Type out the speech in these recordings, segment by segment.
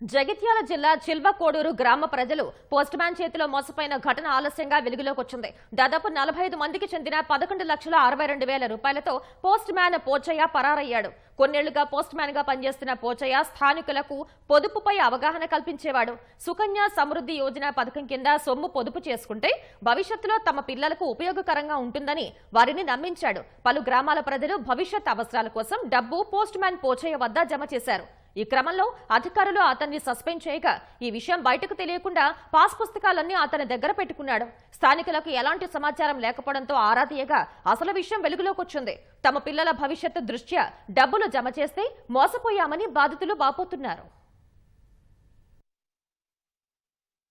జగిత్యాల జిల్లా చిల్వకోడూరు గ్రామ ప్రజలు పోస్ట్ మ్యాన్ చేతిలో మోసపోయిన ఘటన ఆలస్యంగా వెలుగులోకి వచ్చింది. దాదాపు నలభై ఐదు మందికి చెందిన పదకొండు లక్షల అరవై రెండు వేల రూపాయలతో పోస్ట్ మ్యాన్ పోచయ్య పరారయ్యాడు. కొన్నేళ్ళుగా పోస్ట్ మ్యాన్గా పనిచేస్తున్న పోచయ్య స్థానికులకు పొదుపుపై అవగాహన కల్పించేవాడు. సుకన్య సమృద్ధి యోజన పథకం కింద సొమ్ము పొదుపు చేసుకుంటే భవిష్యత్తులో తమ పిల్లలకు ఉపయోగకరంగా ఉంటుందని వారిని నమ్మించాడు. పలు గ్రామాల ప్రజలు భవిష్యత్ అవసరాల కోసం డబ్బు పోస్ట్ మ్యాన్ పోచయ్య వద్ద జమ చేశారు. ఈ క్రమంలో అధికారులు అతన్ని సస్పెండ్ చేయగా ఈ విషయం బయటకు తెలియకుండా పాస్ పుస్తకాలన్నీ అతని దగ్గర పెట్టుకున్నాడు. స్థానికులకు ఎలాంటి సమాచారం లేకపోవడంతో ఆరాధీయగా అసలు విషయం వెలుగులోకి వచ్చింది. తమ పిల్లల భవిష్యత్తు దృష్ట్యా డబ్బులు జమ చేస్తే మోసపోయామని బాధితులు బాపోతున్నారు.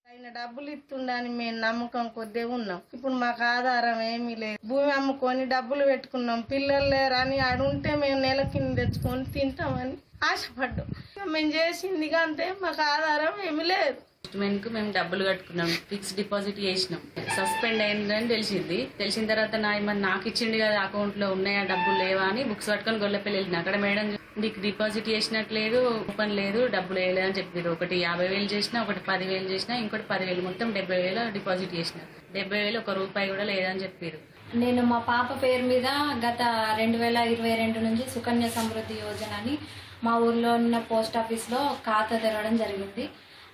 ఆయన డబ్బులు ఇస్తుండని మేము నమ్మకం కొద్దే ఉన్నాం. ఇప్పుడు మాకు ఆధారం ఏమీ లేదు. భూమి అమ్ముకొని డబ్బులు పెట్టుకున్నాం. పిల్లలు లేరని ఆడుంటే మేము నెల కింద తెచ్చుకొని తింటామని ఆశపడ్డాం. మేము చేసింది అంతే. మాకు ఆధారం ఏమీ లేదు. ఇన్వెస్ట్మెంట్ మేము డబ్బులు కట్టుకున్నాం ఫిక్స్ డిపాజిట్ చేసినాం. సస్పెండ్ అయిందని తెలిసింది. తెలిసిన తర్వాత నా మరి నాకు ఇచ్చిండు కదా అకౌంట్లో ఉన్నాయా డబ్బులు లేవా అని బుక్స్ పట్టుకొని గొల్లపల్లి వెళ్ళిన. అక్కడ మేడం నీకు డిపాజిట్ చేసినట్లేదు ఓపెన్ లేదు డబ్బులు వేయలేదు అని చెప్పారు ఒకటి యాభై వేలు చేసినా ఒకటి పదివేలు చేసినా ఇంకోటి పదివేలు మొత్తం డెబ్బై వేలు డిపాజిట్ చేసిన. డెబ్బై వేలు ఒక రూపాయి కూడా లేదని చెప్పారు నేను మా పాప పేరు మీద గత రెండు వేల ఇరవై రెండు నుంచి సుకన్య సమృద్ధి యోజన అని మా ఊర్లో ఉన్న పోస్ట్ ఆఫీస్లో ఖాతా తెరవడం జరిగింది.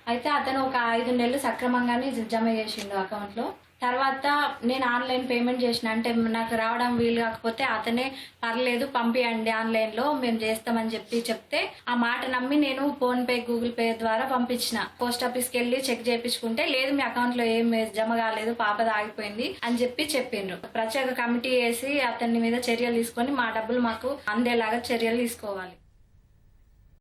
అయితే అతను ఒక ఐదు నెలలు సక్రమంగానే జమ చేసిండు అకౌంట్లో తర్వాత నేను ఆన్లైన్ పేమెంట్ చేసిన అంటే నాకు రావడం వీలు కాకపోతే అతనే పర్లేదు పంపియండి ఆన్లైన్లో మేము చేస్తామని చెప్పి చెప్తే ఆ మాట నమ్మి నేను ఫోన్ పే గూగుల్ పే ద్వారా పంపించిన. పోస్ట్ ఆఫీస్కి వెళ్ళి చెక్ చేయించుకుంటే లేదు మీ అకౌంట్లో ఏం జమ కాలేదు పాప ఆగిపోయింది అని చెప్పి చెప్పిండ్రు. ప్రత్యేక కమిటీ వేసి అతని మీద చర్యలు తీసుకొని మా డబ్బులు మాకు అందేలాగా చర్యలు తీసుకోవాలి.